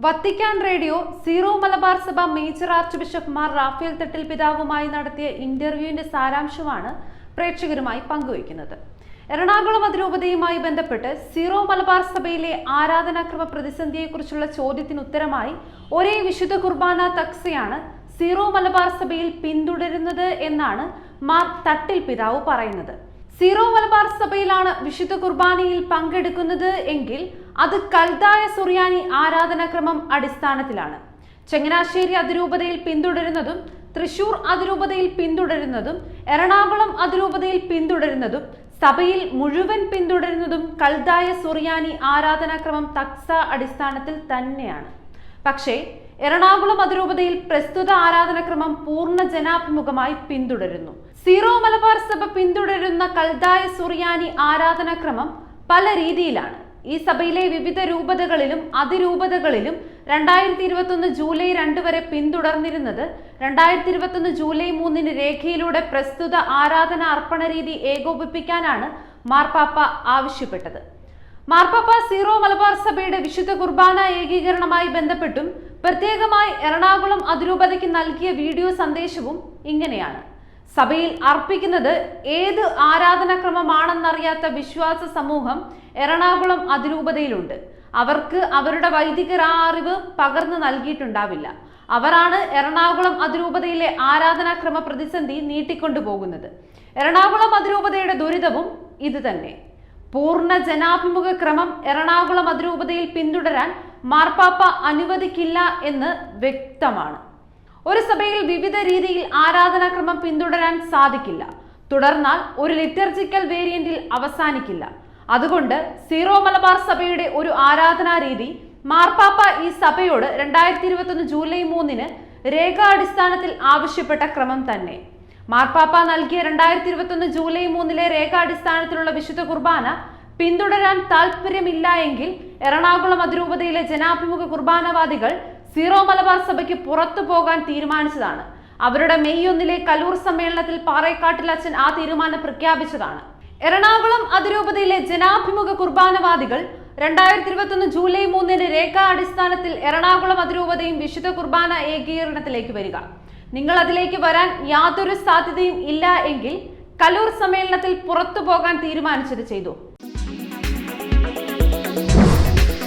Vatican radio Syro Malabar സഭ major archbishop Mar Raphael Thattil പിതാവുമായി നടത്തിയ ഇന്റർവ്യൂവിന്റെ സാരാംശമാണ് പ്രേക്ഷകരുമായി പങ്കുവയ്ക്കുന്നത്. എറണാകുളം അതിരൂപതയുമായി ബന്ധപ്പെട്ട് സീറോ മലബാർ സഭയിലെ ആരാധനാക്രമ പ്രതിസന്ധിയെക്കുറിച്ചുള്ള ചോദ്യത്തിന് ഉത്തരമായി ഒരേ വിശുദ്ധ കുർബാന തക്സയാണ് സീറോ മലബാർ സഭയിൽ പിന്തുടരുന്നത് എന്നാണ് മാർ തട്ടിൽ പിതാവ് പറയുന്നത്. സീറോ മലബാർ സഭയിലാണ് വിശുദ്ധ കുർബാനയിൽ പങ്കെടുക്കുന്നത് എങ്കിൽ അത് കൽതായ സുറിയാനി ആരാധനാക്രമം അടിസ്ഥാനത്തിലാണ്. ചങ്ങനാശ്ശേരി അതിരൂപതയിൽ പിന്തുടരുന്നതും തൃശൂർ അതിരൂപതയിൽ പിന്തുടരുന്നതും എറണാകുളം അതിരൂപതയിൽ പിന്തുടരുന്നതും സഭയിൽ മുഴുവൻ പിന്തുടരുന്നതും കൽതായ സുറിയാനി ആരാധനാക്രമം തക്സ അടിസ്ഥാനത്തിൽ തന്നെയാണ്. പക്ഷേ എറണാകുളം അതിരൂപതയിൽ പ്രസ്തുത ആരാധനക്രമം പൂർണ ജനാഭിമുഖമായി പിന്തുടരുന്നു. സീറോ മലബാർ സഭ പിന്തുടരുന്ന കൽദായ സുറിയാനി ആരാധനാക്രമം പല രീതിയിലാണ്. ഈ സഭയിലെ വിവിധ രൂപതകളിലും അതിരൂപതകളിലും രണ്ടായിരത്തി ഇരുപത്തൊന്ന് ജൂലൈ രണ്ട് വരെ പിന്തുടർന്നിരുന്നത് രണ്ടായിരത്തി ഇരുപത്തൊന്ന് ജൂലൈ മൂന്നിന് രേഖയിലൂടെ പ്രസ്തുത ആരാധന അർപ്പണ രീതി ഏകോപിപ്പിക്കാനാണ് മാർപ്പാപ്പ ആവശ്യപ്പെട്ടത്. മാർപ്പാപ്പ സീറോ മലബാർ സഭയുടെ വിശുദ്ധ കുർബാന ഏകീകരണമായി ബന്ധപ്പെട്ടും പ്രത്യേകമായി എറണാകുളം അതിരൂപതയ്ക്ക് നൽകിയ വീഡിയോ സന്ദേശവും ഇങ്ങനെയാണ്. സഭയിൽ അർപ്പിക്കുന്നത് ഏത് ആരാധനാക്രമമാണെന്നറിയാത്ത വിശ്വാസ സമൂഹം എറണാകുളം അതിരൂപതയിലുണ്ട്. അവർക്ക് അവരുടെ വൈദികർ ആ അറിവ് പകർന്നു നൽകിയിട്ടുണ്ടാവില്ല. അവരാണ് എറണാകുളം അതിരൂപതയിലെ ആരാധനാക്രമ പ്രതിസന്ധി നീട്ടിക്കൊണ്ടുപോകുന്നത്. എറണാകുളം അതിരൂപതയുടെ ദുരിതവും ഇത് തന്നെ പൂർണ ജനാഭിമുഖ ക്രമം എറണാകുളം അതിരൂപതയിൽ പിന്തുടരാൻ മാർപ്പാപ്പ അനുവദിക്കില്ല എന്ന് വ്യക്തമാണ്. ഒരു സഭയിൽ വിവിധ രീതിയിൽ ആരാധനാക്രമം പിന്തുടരാൻ സാധിക്കില്ല. തുടർന്നാൽ ഒരു ലിറ്റർജിക്കൽ വേരിയന്റിൽ അവസാനിക്കില്ല. അതുകൊണ്ട് സീറോ മലബാർ സഭയുടെ ഒരു ആരാധനാ രീതി മാർപ്പാപ്പ ഈ സഭയോട് രണ്ടായിരത്തി ഇരുപത്തൊന്ന് ജൂലൈ മൂന്നിന് രേഖാടിസ്ഥാനത്തിൽ ആവശ്യപ്പെട്ട ക്രമം തന്നെ. മാർപ്പാപ്പ നൽകിയ രണ്ടായിരത്തി ഇരുപത്തൊന്ന് ജൂലൈ മൂന്നിലെ രേഖാടിസ്ഥാനത്തിലുള്ള വിശുദ്ധ കുർബാന പിന്തുടരാൻ താല്പര്യമില്ല എങ്കിൽ എറണാകുളം അതിരൂപതയിലെ ജനാഭിമുഖ കുർബാനവാദികൾ സീറോ മലബാർ സഭയ്ക്ക് പുറത്തു പോകാൻ തീരുമാനിച്ചതാണ്. അവരുടെ മെയ് ഒന്നിലെ കലൂർ സമ്മേളനത്തിൽ പാറേക്കാട്ടിൽ അച്ഛൻ ആ തീരുമാനം പ്രഖ്യാപിച്ചതാണ്. എറണാകുളം അതിരൂപതയിലെ ജനാഭിമുഖ കുർബാനവാദികൾ രണ്ടായിരത്തി ഇരുപത്തൊന്ന് ജൂലൈ മൂന്നിന് രേഖാ അടിസ്ഥാനത്തിൽ എറണാകുളം അതിരൂപതയും വിശുദ്ധ കുർബാന ഏകീകരണത്തിലേക്ക് വരിക. നിങ്ങൾ അതിലേക്ക് വരാൻ യാതൊരു സാധ്യതയും ഇല്ല എങ്കിൽ കലൂർ സമ്മേളനത്തിൽ പുറത്തു പോകാൻ തീരുമാനിച്ചത് ചെയ്തു.